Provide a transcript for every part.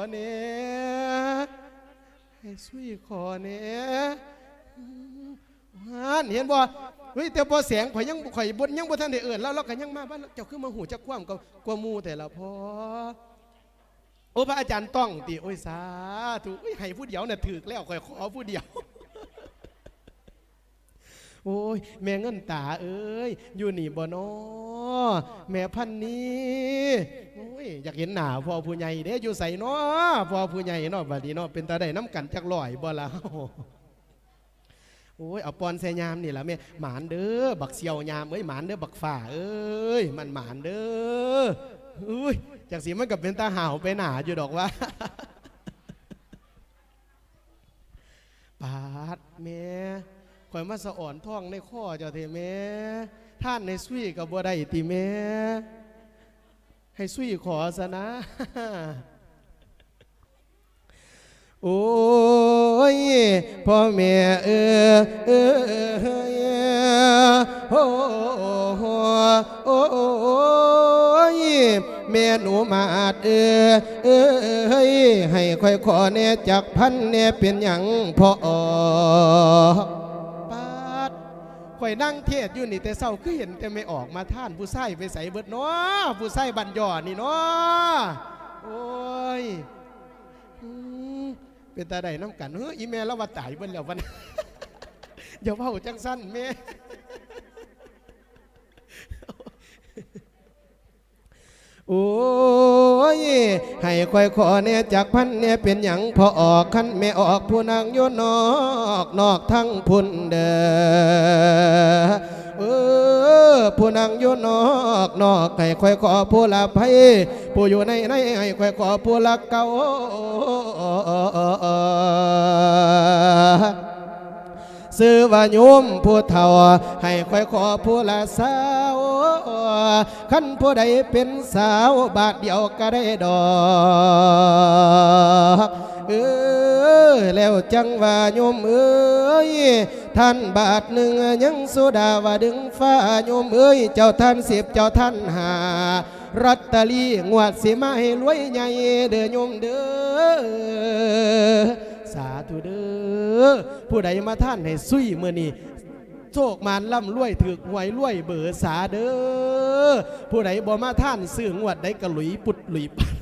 ขอเนี้ยให้สุยขอเนี้ยฮานเห็นบ่เฮ้ยแต่พอแสงข่อยยังข่อยบนยังบ่ทันได้เอิ้นแล้วเราก็ยังมาบ้านเจ้าคือมาหูจักความกับกว่ามูแต่ละพอโอ้พระอาจารย์ต้องติโอ้ยสาธุให้ผู้เดียวน่ะถือแล้วข่อยขอผู้เดียว โอ้ย แม่เงินตาเอ้ย อยู่นี่บ่นอแม่พันนี้โอ้ย อยากเห็นหน้าพ่อผู้ใหญ่เด้อยู่ใส่นาะพ่อผู้ใหญ่นาะบัดนี้นาะเป็นตาได้น้ำกันจักลอยบ่ละโอ้ยเอาปอนใส่ยามนี่แหละแม่หมานเด้อบักเสียวยามเอ้ยหมานเด้อบักฝ่าเอ้ยมันหมานเด้ออุ้ยจากสีมันกับเป็นตาห่าวไปหนาอยู่ดอกว่าปาดแม่ ข่อยมาสะอ่อนท้องในข้อเจ้าเทแม่ท่านในซุยกับบ่ได้ติแม่ให้ซุยขอซะนะ โอ้ยพ่อแม่เออเออเออโอ้โหโอ้ยแม่หนูมาอาดเออเออเฮ้ยให้ค่อยขอแน่จากพันแน่เป็นหยังพ่อ ข่อยนั่งเทศอยู่นี่แต่เศร้าคือเห็นแต่ไม่ออกมาท่านผู้ใส่ไปใส่เบิดเนาะผู้ใส่บันยอนี่เนาะโอ้ยเป็นตาใดน้ำกันเฮ้ยอีแม่เราว่าตายเบิ่นแล้ววันอย่าเว้าจังสั้นแม่ โอ้ยให้คอยขอเนี่ยจากพันเนี่ยเป็นอย่างพอออกคันไม่ออกผู้นางโยนอกนอกทั้งพุ่นเด้อเออผู้นางโยนอกนอกให้คอยขอผู้ละไพผู้อยู่ในในให้คอยขอผู้ละเก่า ซื้อว่าโยมผู้เฒ่า ให้ค่อยขอผู้ละสาวขันผู้ใดเป็นสาวบาทเดียวก็ได้ดอกเออแล้วจังว่าโยมเอ้ยท่านบาทหนึ่งยังสุดาว่าดึงฟ้าโยมเอ้ยเจ้าท่านสิบเจ้าท่านหารัตตอรีงวดสิมาให้รวยใหญ่เด้อโยมเด้อาธุเด้อผู้ใดมาท่านให้ซุยเมื่อนี้โชคมานล่ำรวยถือหวยรวยเบอสาเด้อผู้ใดบ่มาท่านซื้องวดได้กระหลุยปุดหลุยปัด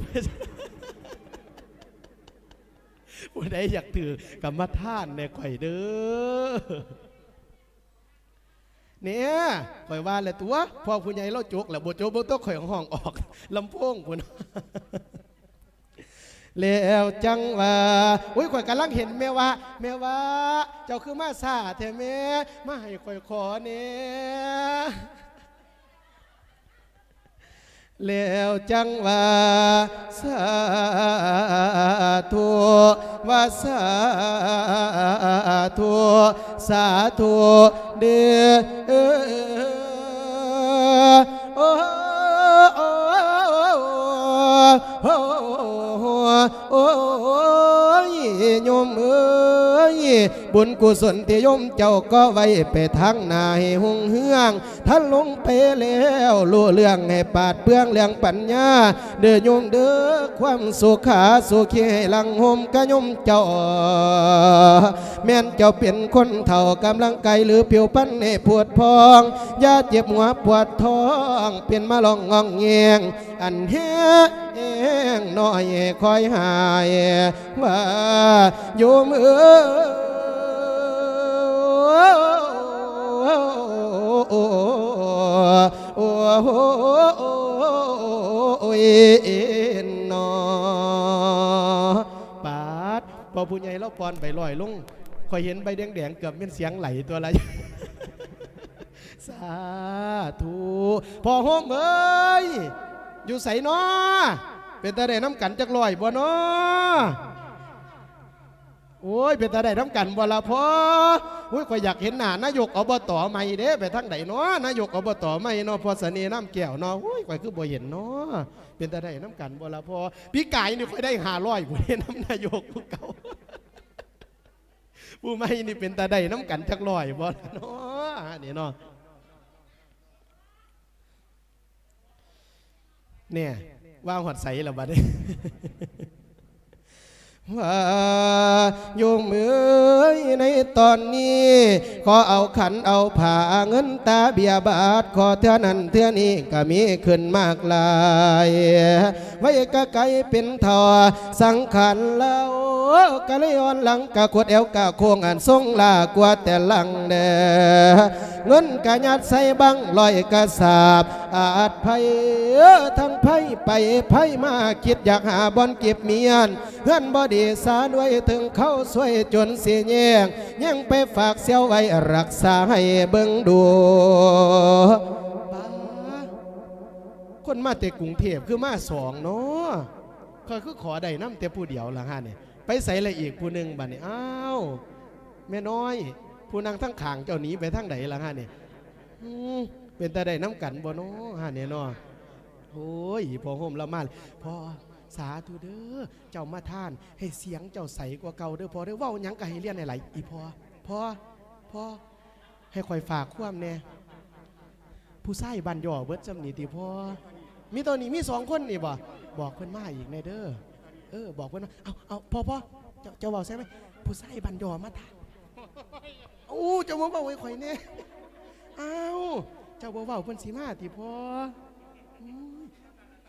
ผู้ใดอยากถือกับมาท่านในข่อยเด้อเนี่ยข่อยว่าแหละตัวพ่อผู้ใหญ่เราจกแหล้วบ่จกบ่ต้องข่อยห้องออกลำโพงพุ่น แล้วจังว่าอุ้ยข่อยกำลังเห็นแม่ว่าแม่ว่า เจ้าคือมาซาแท้แม่มาให้ข่อยขอเนี่ยแล้วจังว่าสาธุว่าสาธุสาธุเด้อโอ้โอ้โอ้ โอ้ยโยมเอ้ยบุญกุศลที่โยมเจ้าก็ไว้ไปทางนาให้หงเฮืองท่านลงไปแล้วรู้เรื่องให้ปาดเปื้องเรื่องปัญญา เด้อโยมเด้อความสุขาสุขีให้หลังโฮมกะโยมเจ้า แม่นเจ้าเป็นคนเฒ่ากำลังไกลหรือผิวพันให้ปวดพองอย่าเจ็บหัวปวดท้อง เป็นมาลองงองเงียงอัน เฮงน้อยคอยหายว่าโยมเอ้โอ้โอ้นอปาดพอผู้ใหญ่เราปอนไปลอยลงคอยเห็นใบแดงๆเกือบเป็นเสียงไหลตัวละไรสาธุพ่อโฮมเอ้ย อยู่ใสนอเป็นตาได้น้ำกันจักลอยบ่นอโอ้ยเป็นตาได้น้ำกันบ่ละพ่อโอ้ยข่อยอยากเห็นหน้านายกอบตใหม่เด้ไปทางไหนเนาะนายกอบตใหม่เนาะพอเสน่ห์น้ำแก้วเนาะโอ้ยข่อยคือบ่เห็นเนาะเป็นตาได้น้ำกันบ่ละพ่อพี่ไก่นี่ข่อยได้หาร้อยผู้เห็นน้ำนายกผู้เก่าผู้ใหม่นี่เป็นตาได้น้ำกันจักลอยบ่ละเนาะนี่เนาะ เนี่ยว่างหดใสแล้วบัดนี้ว่าโยมเอ๋ยในตอนนี้ ขอเอาขันเอาผ่าเงินตาเบียบาท ขอเท่านั้นเท่านี้ก็มีขึ้นมากลาย ไว้กะไกเป็นทอสังขันแล้วกะเลยอ่อนหลังกะขวดเอวกะโค้งอันทรงลากว่าแต่หลังเด้อ เงินกะยัดใส่บังลอยกระสาบ อาจไผเออทั้งไผไปไผมาคิดอยากหาบอนเก็บเมียนเพื่อนบอดีสาด้วยถึงเข้าสวยจนเสียแยงยังไปฝากเสียวไว้รักษาให้เบิ่งดูคนมาแต่กรุงเทพคือมาสองเนาะก็คือขอได้น้ำแต่ผู้เดียวละฮะเนี่ยไปใส่ละอีกผู้หนึ่งบัดนี้อ้าวแม่น้อย ผู้นางทั้งขางเจ้าหนีไปทั้งไหนละฮะเนี่ยเป็นแตาได้น้ำกันบ่เนาะฮะเนี่ยเนาะโอ้ยพอห่มละมาพอสาธุเด้อเจ้ามาท่าน ให้เสียงเจ้าใสกว่าเก่าเด้อพอเด้อว้ายังก็ให้เรียนไหลายๆอีพอพอพอให้คอยฝากความแน่ผู้ใส่บันย่อเบิดจำนี่ติพอมีตัวนี้มีสองคนนี่บ่บอกเพิ่นมาอีกในเด้อเออบอกเพิ่นว่าเอาเอาพอพอเจ้าเจ้าเว้าใช่ไหมผู้ใส่บันย่อมาท่าน อู้เจ้ามาเว้าไว้ข่อยแน่อ้าวเจ้าบ่เว้าเพิ่นสิมาติพ่ออืม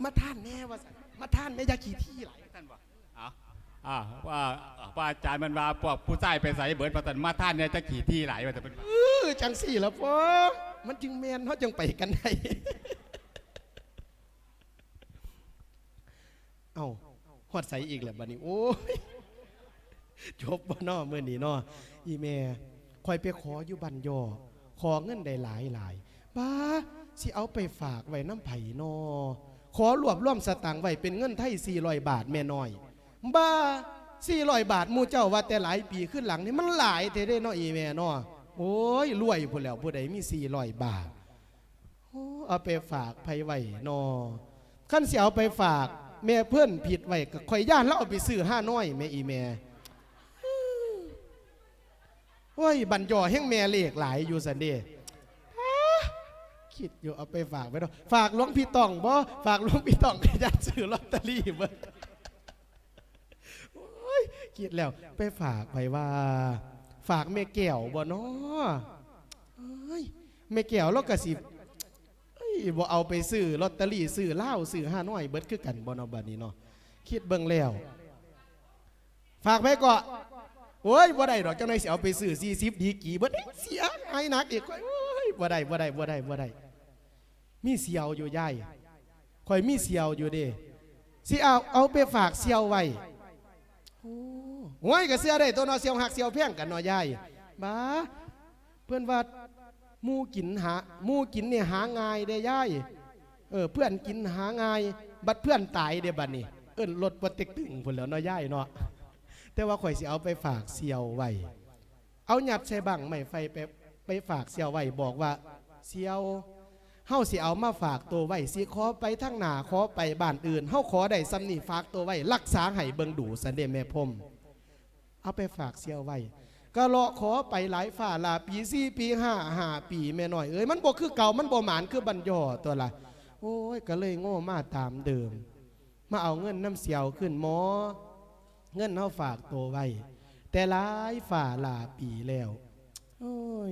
มาท่านแน่ว่าซั่นมาท่านแม่อยาขี้ที่หลายท่านบอกอะอ่าว่าว่าอาจารย์มันว่าพวกผู้ชายไปใส่เบิดประตันมาท่านเนี่ยจะขี่ที่หลายว่าแต่เป็นเออจังสี่แล้วพ่อมันจึงแม่นเฮาจังไปกันได้ เอ้าฮอดใสอีกแล้วบัดนี้โอ้ยจบบ่น้อมื้อนี้น้ออีแม่ คอยไปขออยู่บันยอขอเงินได้หลายหลายบ้าสิเอาไปฝากไว้น้ำไผ่นอขอรวบรวมสตางค์ไว้เป็นเงินไทย400 บาทแม่น้อย บ้า400 บาทมูเจ้าว่าแต่หลายปีขึ้นหลังนี่มันหลายเทเด้นอีแม่นาะโอ้ยรวยพุ่นแล้วผู้ใดมี400 บาทโอ้เอาไปฝากไผไว้นอขั้นสิเอาไปฝาก แม่เพื่อนผิดไว้ก็ข่อยย่านแล้วเอาไปซื้อห้าน้อยแม่อีแม่ โอ้ยบันยอแห่งแม่เลขหลายอยู่สันเดคิดอยู่เอาไปฝากไว้เนาะฝากหลวงพี่ต้องบ่ฝากหลวงพี่ต้องขยันซื้อลอตเตอรี่เบิ่งโอ้ยคิดแล้วไปฝากไปว่า ฝากแม่แก้วบ่เนาะเอ้ยแม่แก้วเราก็สิบบ่เอาไปซื้อลอตเตอรี่ซื้อเหล้าซื้อห้าน้อยเบิดคือกันบ่เนาะบัดนี้เนาะคิดเบิ่งแล้ว ฝากไปก่อน โอ้ยบ่ได้ดอกเจ้านายสิเอาไปซื้อ40ดีกี่เบิดเสียหายหนักอีกโอ้ยบ่ได้บ่ได้บ่ได้บ่ได้มีเสียวอยู่ย่ายข่อยมีเสียวอยู่เด้สิเอาเอาไปฝากเสียวไว้โอ้ยก็เสียได้ตัวเนอเสียวหักเสียวแพงกันเนอย่ายบ้าเพื่อนว่าหมูกินหาหมูกินเนี่ยหาง่ายได้ย่ายเออเพื่อนกินหาง่าย บัดเพื่อนตายเด้บัดนี้เอิ้นรถบ่เต็กตึงพุ่นแหล้วเนาะย่ายเนาะ แต่ว่าข่อยสิเอาไปฝากเสียวไว้เอาหยัดใส่บังไม่ไฟไปไปฝากเสียวไว้บอกว่าเสียวเฮาสิเอามาฝากตัวไว้สิขอไปทั้งหนาขอไปบ้านอื่นเฮาขอได้สำนีฝากตัวไว้รักษาให้เบิงดูสันเดแม่พมเอาไปฝากเสียวไว้ก็เลาะขอไปหลายฝ่าลาปีสี่ปีห้าห้าปีแม่น้อยเอ้ยมันบ่คือเก่ามันบ่หมานคือบัญยอตัวละโอ้ยก็เลยโง่มาตามเดิม มาเอาเงินน้ำเสียวขึ้นหมอ เงินเฮาฝากตัวไว้ แต่หลายฝ่าลาปีแล้วโอ้ย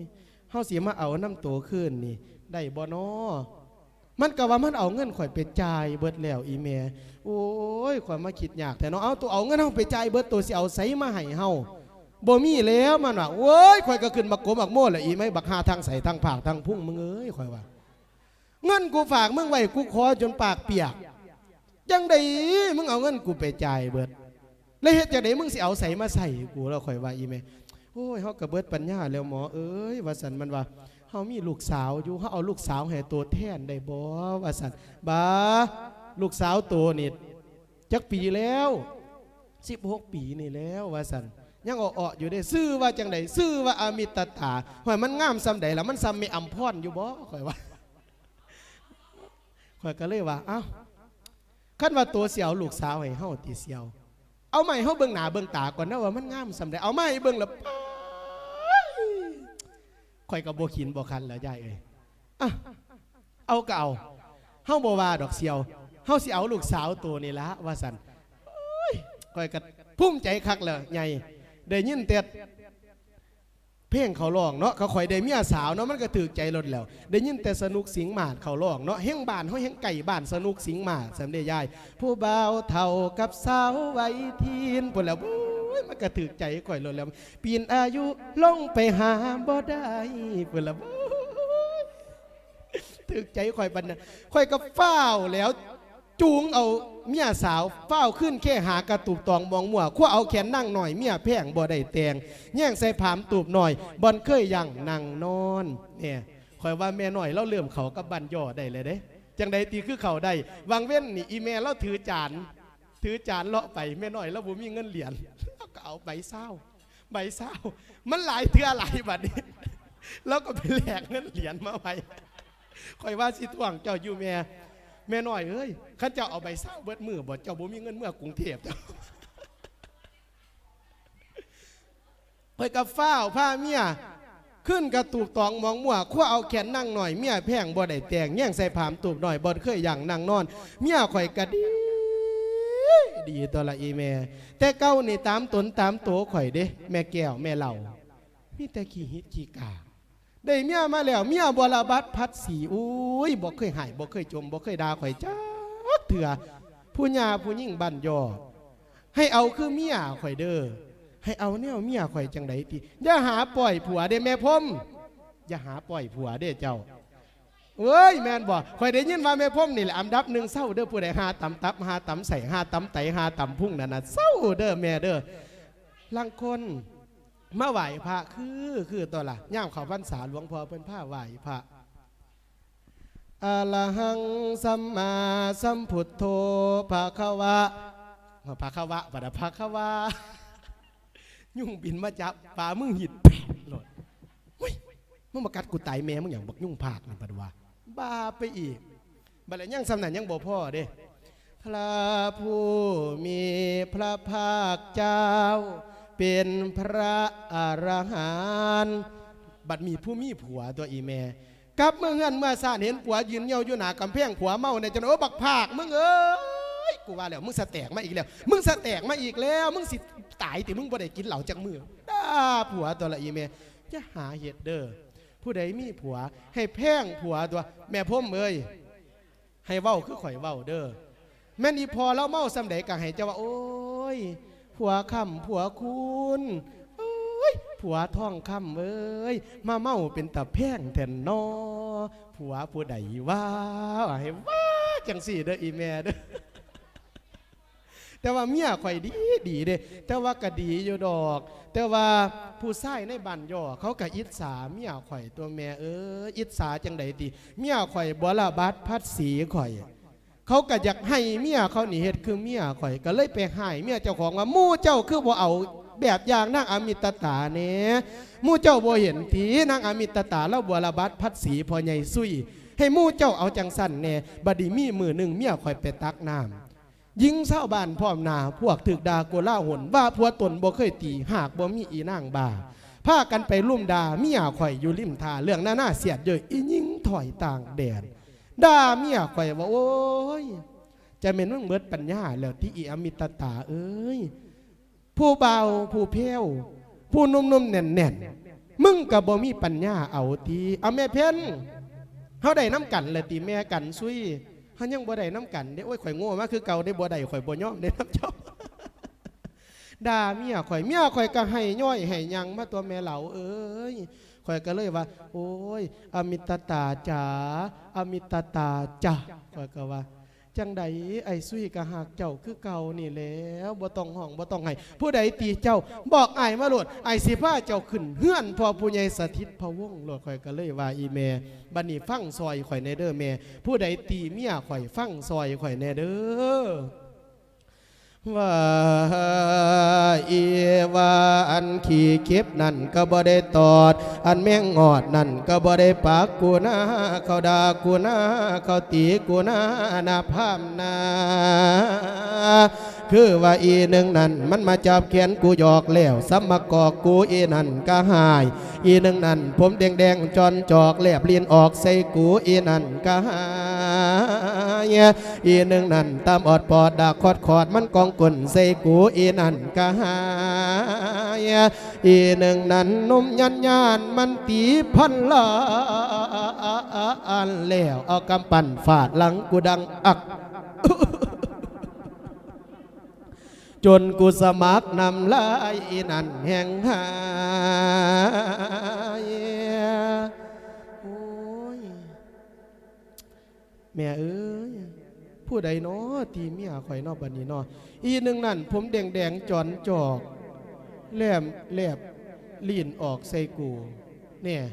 เฮาเสิมาเอาน้ำตัวขึ้นนี่ได้บ่นอมันก็ว่ามันเอาเงินข่อยไปจ่ายเบิดแล้วอีเมโอ้ยข่อยมาคิดยากแต่เนาะเอาตัวเอาเงินเฮาไปจ่ายเบิดตัวสิเอาไสมาให้เฮาบ่มีแล้วมันว่าโอ้ยข่อยก็ขึ้นบักโกบักโม่แหละอีไหมบักหาทางใส่ทางผากทางพุ่งมึงเอ้ยข่อยว่า เงินกูฝากมึงไว้กูขอจนปากเปียกจังไดมึงเอาเงินกูไปจ่ายเบิด แล้วเฮ็ดจังไดมึงสิเอาใส่มาใส่กูแล้วข่อยว่าอีเมโอ้ยเขากระเบิดปัญญาแล้วหมอเอ้ยว่าสันมันว่าเขามีลูกสาวอยู่เขาเอาลูกสาวให้ตัวแทนได้บ่ว่าสันบ้าลูกสาวตัวนี่จักปีแล้ว16ปีนี่แล้วว่าสันยังอ่อๆอยู่ได้ซื้อว่าจังไดซื้อว่าอามิตตาหอยมันงามซำใดแล้วมันซ้ำม่อำพรอยู่บ่ข่อยว่าข่อยก็เลยว่าเอ้าคันว่าตัวเสียวลูกสาวให้เฮาติเสียว เอาใหม่เฮาเบิ่งหน้าเบิ่งตาก่อนนะว่ามันงามสำใดเอาใหม่เบิ่งแล้วค่อยกับโบขินโบคันแล้วยายเอ้ยอะเอาก็เอาเฮาบ่ว่าดอกเสียวเฮาสิเอาลูกสาวตัวนี่ละว่าสันโอ้ยข่อยกับภูมิใจคักเลยใหญ่ได้ยินแต่ เพลงเขาร้องเนาะเขาคอยได้เมียสาวเนาะมันก็ถือใจลดแล้ว ได้ยินแต่สนุกสิงหมาดเขาร้องเนาะเฮงบ้านเฮาเฮงไก่บ้านสนุกสิงหมาดสำเด็จยาย ผู้บ่าวเท่ากับสาวไว้ทีนพุ่นแล้วมันก็ถือใจข่อยลดแล้ว ปีนอายุลงไปหาบ่ได้พุ่นแล้วถือใจข่อยปันนะข่อยก็เฝ้าวแล้วจูงเอา เมียสาวเฝ้าขึ้นแค่หากระตูบตองมองมัวขั้วเอาแขนนั่งหน่อยเมียแพงบ่ได้แตงแย่งใส่ผามตูบหน่อยบอนเคยยังนั่งนอนเนี่ยคอยว่าแม่หน่อยเราเลื่อมเขากับบันย่อได้เลยเด้จังใดตีคือเขาได้วางเว้นนี่อีเมลเราถือจาน ถือจานเลาะไปแม่หน่อยเราบ่มีเงินเหรียญเราก็เอาใบเศร้าใบเศร้ามันหลายเทื่อหลายบัดนี้แล้วก็ไปแลกเงินเหรียญมาไว้คอยว่าสิทวงเจ้าอยู่แม่ แม่น้อยเอ้ยข้าเจ้าเอาใบเศร้าเบิดมือบ่เจ้าบ่มีเงินเมื่อกรุงเทพเจ้าไปกับฟ้าวผ้าเมียขึ้นกระตูกตองมองมั่วขั้วเอาแขนนั่งหน่อยเมียแพงบ่ได้แต่งแย่งใส่ผามตูบหน่อยบ่เคยอย่างนั่งนอน เมียข่อยกระดีดีตัวละอีแม่แต่เก้านี่ตามตนตามตัวข่อยเด้ แม่แก้วแม่เหล่ามีแต่ขี้ฮิตขี้กา ได้เมียมาแล้วเมียบวรบัตรพัดสีอุ้ยบ่เคยหายบ่เคยจมบ่เคยด่าข่อยจ้าเถื่อผู้หญาผู้ยิ่งบันยอให้เอาคือเมียข่อยเด้อให้เอาแนวเมียข่อยจังไดติอย่าหาปล่อยผัวเด้แม่พรมอย่าหาปล่อยผัวเด้เจ้าเอ้ยแม่นบ่ข่อยได้ยินว่าแม่พรมนี่แหละอันดับหนึ่งเศร้าเด้อผู้ใดหาตำตับหาตำใส่หาตำไตหาตำพุ่งนั่นน่ะเศร้าเด้อแม่เด้อลังคน มาไหวพระคือคือตัวละย่ามเขาพรรษาหลวงพ่อเป็นผ้าไหวพระอะระหังสัมมาสัมพุทโธภะคะวะภะคะวะปัดภะคะวะยุ่งบินมาจับป่ามึงหิดแปดโหลดเฮ้ยมึงมากัดกูตายแม่มึงอย่างบักยุ่งภาคนี่ปัดว่าบ้าไปอีกบัดล้วยังสำนันยังบ่พ่อเด้พระผู้มีพระภาคเจ้า เป็นพระอรหันต์บัดมีผู้มีผัวตัวอีแม่กับเมื่อเงินเมื่อซานเห็นผัวยืนเหี่ยวอยู่หนากำแพงผัวเมาในยจนโอ้บักภาคมึงเอ้ยกูว่าแล้วมึงสแตกมาอีกแล้ว มึงสแตกมาอีกแล้ว มึงสิตายแต่มึงบ่ได้กินเหล้าจากมือด่าผัวตัวละอีแม่จะหาเหตุเด้อผู้ใดมีผัว ให้แพงผัวตัว แม่พ่มเอ้ยให้เว้าคือข่อยเว้าเด้อแม่นอีพอแล้วเมาสำเดก็ให้เจ้าว่าโอ้ย ผัวคำผัวคุณเอ้ยผัวท่องคำเอ้ย มาเมาเป็นตะแพงแทนนอผัวผู้ใดว่าให้ว่าจังสี่เด้ออีแม่เด้อแต่ว่าเมียข่อยดีดีเด้แต่ว่าก็ดีอยู่ดอก แต่ว่าผู้ชายในบ้านย่อเขาก็อิจฉาเมียข่อยตัวแม่เอออิจฉาจังใดติเมียข่อยบ่ละบัดพัดสีข่อย เขาก็อยากให้เมียเขาหนีเฮ็ดคือเมียข่อยก็เลยไปให้เมียเจ้าของว่ามู่เจ้าคือบ่เอาแบบอย่างนางอมิตตาเน่มู่เจ้าบ่เห็นทีนางอมิตตาแล้วบัวระบัดพัดสีพอใหญ่ซุยให้มู่เจ้าเอาจังสั่นแน่บดีมีมือหนึ่งเมียข่อยไปตักน้ำยิงเศร้าบ้านพร้อมนาพวกถึกดาโกล่าหนว่าผัวตนบ่เคยตีหากบ่มีอีนางบาพากันไปลุ่มดาเมียข่อยอยู่ริมทาเรื่องหน้าหน้าเสียดเยอะอียิงถอยต่างแดน ด่าเมียข่อยว่าโอ้ยจะเป็นมึงเบิดปัญญาแล้วที่อีอมิตตาเอ้ยผู้เบาผู้เพี้ยวผู้นุ่มๆแน่นๆมึงกับบ่มีปัญญาเอาทีเอาแม่เพ้นเฮาได้น้ำกันเลยตีแม่กันซุยเฮายังบ่ได้น้ำกันเด้โอ้ยข่อยโง่มากคือเก่าได้บ่ได้ข่อยบ่ย่อมได้น้ำเจ้าด่าเมียข่อยเมียข่อยก็ให้ย่อยให้ยังมาตัวแม่เหล่าเอ้ย ข่อยก็เลยว่า โอ้ย อมิตตาจ๋าอมิตตาจ้ะข่อยก็ว่าจังใดไอ้ซุยกะหักเจ้าคือเก่านี่แล้วบ่ต้องห้องบ่ต้องให้ผู้ใดตีเจ้า บอกไอ้มาโลดไอ้สิพาเจ้าขึ้นเฮือนพอผู้ใหญ่สถิตพะวงโลดข่อยก็เลยว่าอีแม่บัดนี้ฟังซอยข่อยแน่เด้อแม่ ผู้ใดตีเมียข่อยฟังซอยข่อยแน่เด้อ ว่าเอว่าอันขี่เข็บนั่นก็บ่ได้ตอด อันแมงงอดนั่นก็บ่ได้ปากกูนะเขาด่ากูนะเขาตีกูนะนาพามนาคือว่าอีหนึ่งนั่นมันมาจับแขนกูหยอกแล้วซ้ำมากอกกูอีนั่นก็หาย อีหนึ่งนั่นผมแดงแดงจอนจอกแลบเลียนออกใส่กูอีนั่นก็หาย อีหนึ่งนั่นตามอดปอดดากคอดคอดมันกองกลนใส่กูอีนั่นก็หายอีหนึ่งนั่นนมยันยานมันตีพันละอันแล้วเอากำปั้นฟาดหลังกูดังอักจนกูสมัครนำลายอีนั่นแห่งหาย แม่เอ้ยผู้ใดเนาะตีเมียข่อยนอบัดนี้เนาะอีหนึ่งนั่น ผมแดงแดงจอนจอกแหลมแหลบลีนออกใส่กูเนี่ย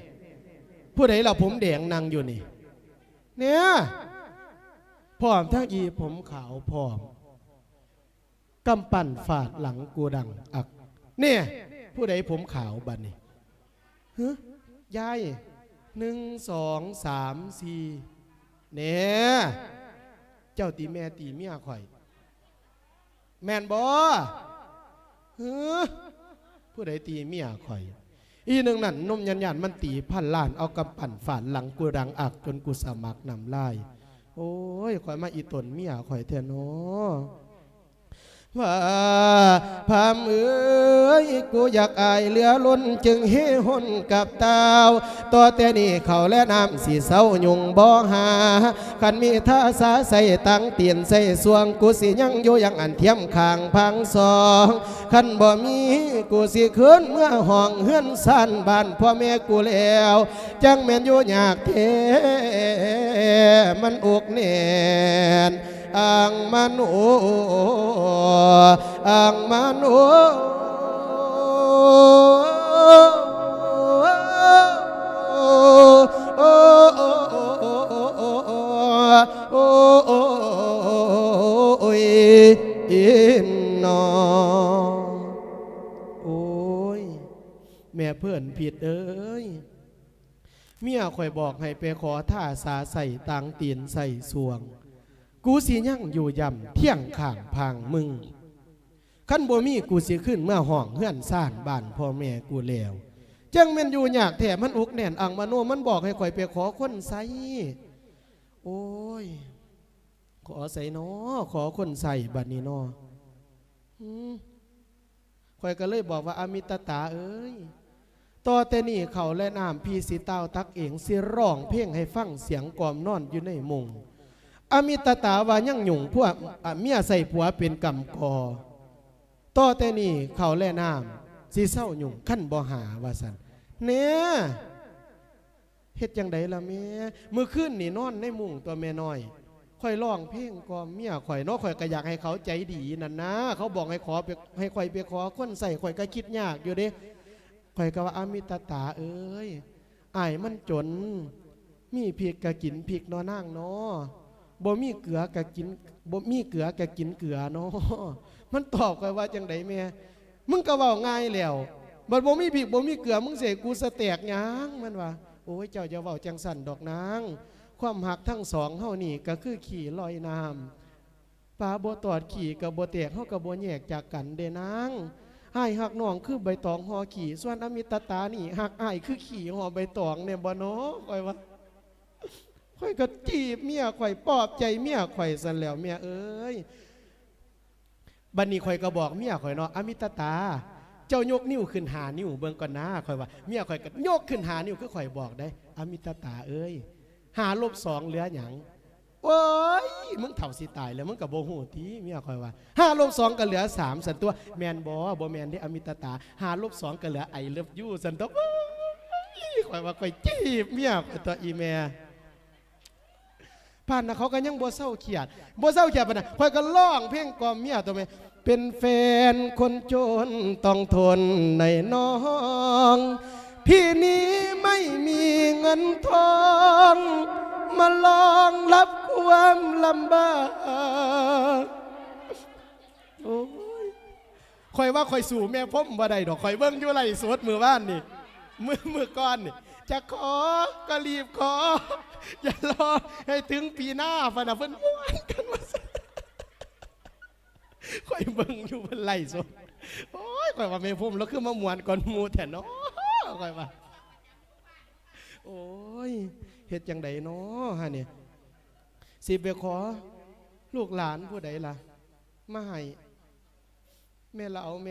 ผู้ใดเราผมแดงนั่งอยู่นี่ เนี่ยพร้อมทั้งอีผมขาวพร้อมกำปั่นฝาดหลังกูดังอัก เนี่ย ผู้ใดผมขาวบัดนี้ฮึยายหนึ่งสองสามสี่ เนี่ยเจ้าตีแม่ตีเมียข่อย แมนบอฮึผู้ใดตีเมียข่อย อีหนึ่งนั่นนมยันยันมันตีพันล้านเอากำปั่นฝาดหลังกูดังอักจนกูสมัครนำลาย โอ้ยข่อยมาอีตนเมียข่อยแทนเนาะ ว่าพามเอ้ยกูอยากอายเหลือล้นจึงเฮหนกับตาวต่อแต่นี่เขาและน้ำสีเศร้ายุงบ่หาคันมีท่าสาใส่ตังเตียนใส่สวงกูสิยังอยู่อยังอันเทียมคางพังสองคันบ่มีกูสิคืนเมื่อห้องเฮือนสั้นบ้านพ่อแม่กูแล้วจังแม่นอยู่ยากเทมันอกแน่น อังมันโออังมันโอโอ้ยอินนอโอ้ยแม่เพื่อนผิดเอ้ยเมียข่อยบอกให้ไปขอท่าสาใส่ตังตีนใส่สวง กูสิยั่งอยู่ยำเที่ยงข้างพังมึงขั้นบ่มีกูสิขึ้นเมื่อห้องเฮือนสร้างบ้านพ่อแม่กูแล้วจังแม่นอยู่ยากแถมมันอุกแน่นอังมาโนมันบอกให้ข่อยไปขอคนใส่โอ้ย ขอใส่นอขอคนใส่บัดนี้นอหืมข่อยก็เลยบอกว่าอมิตตาเอ้ยต่อแต่นี่เขาและน้ำพี่สิเต้าตักเองสิร้อง เพลงให้ฟังเสียงกอมนอนอยู่ในมุง อมิตตาว่ายังหยุ่งพวกเมียใส่ผัวเป็นกำกอต่อแต่นี่เขาและน้ำสิเศร้าหยุ่งขั้นบ่หาว่าสันเนี่ยเฮ็ดจังไดล่ะแม่มื่อคืนนี่นอนในมุงตัวแม่น้อยข่อยร้องเพลงก่อเมียข่อยเนาะข่อยก็อยากให้เขาใจดีนั่นนะเขาบอกให้ขอไปให้ข่อยไปขอคนใส่ข่อยก็คิดยากอยู่เด้ข่อยก็ว่าอามิตตาเอ้ยอายมันจน มีพริกกะกินพริกนอนางเนาะ บ่มีเกลือกะกินบ่มีเกลือกะกินเกลือเนาะมันตอบข่อยว่าจังไดแม่มึงก็เว้าง่ายแล้วบัดบ่มีพริกบ่มีเกลือมึงเสกกูสแตกหยังมันว่าโอ้ยเจ้าจะเว้าจังสั่นดอกนาง ความหักทั้งสองเฮานี่ก็คือขี่ลอยน้ำปลาบ่ตอดขี่กับบ่แตกเฮาก็บ่แยกจากกันเด้นางอ้ายหักน้องคือใบตองหอขี่ส่วนอมิตตานี่หักอ้ายคือขี่หอใบตองเนี่ยบ่เนาะข่อยว่า ข่อยก็จีบเมียข่อยปอบใจเมียข่อยสันแล้วเมียเอ้ยบัดนี้ข่อยก็บอกเมียข่อยเนาะอมิตตา เจ้ายกนิ้วขึ้นหานิ้วเบิ่งก่อนนะข่อยว่าเมียข่อยก็ยกขึ้นหานิ้วคือข่อยบอกได้ อมิตตาเอ้ยหาลบสองเหลือหยังโอ้ยมึงเถ่าสิตายแล้วมึงกับโบหูทีเมียข่อยว่าห้าลบสองก็เหลือสามสันตัวแมนบอบอแมนได้อมิตตาหาลบสองก็เหลือไอเลิฟยูสันตัวโอ้ยข่อยว่าข่อยจีบเมียข่อยตัวอีแม่ ผ่านนะเขาก็ยังบ่เศร้าเขียดบ่เศร้าเขียดปะนะข่อยก็ร้องเพลงกล่อมเมียตัวแม่เป็นแฟนคนจนต้องทนในน้อง พี่นี้ไม่มีเงินทอง มาลองรับความลำบากโอ้ยคอยว่าคอยสู่แม่พ่มบ่ได้ดอกคอยเบิ้งอยู่ไรสวดมือบ้านนี่มือมือก้อนนี่ จะขอก็รีบขอ อย่ารอให้ถึงปีหน้าพะนะเพิ่นม่วนกันมาซะคอยเบิ้งอยู่เพิ่นไล่สดโอ้ยคอยว่าแม่พุ่มแล้วคือมามวนก่อนหมูแถนเนาะคอยว่าโอ้ยเฮ็ดจังไดเนาะฮะเนี่ยสิไปขอ ลูกหลานผู้ใดล่ะมาให้แม่เราเอาแม่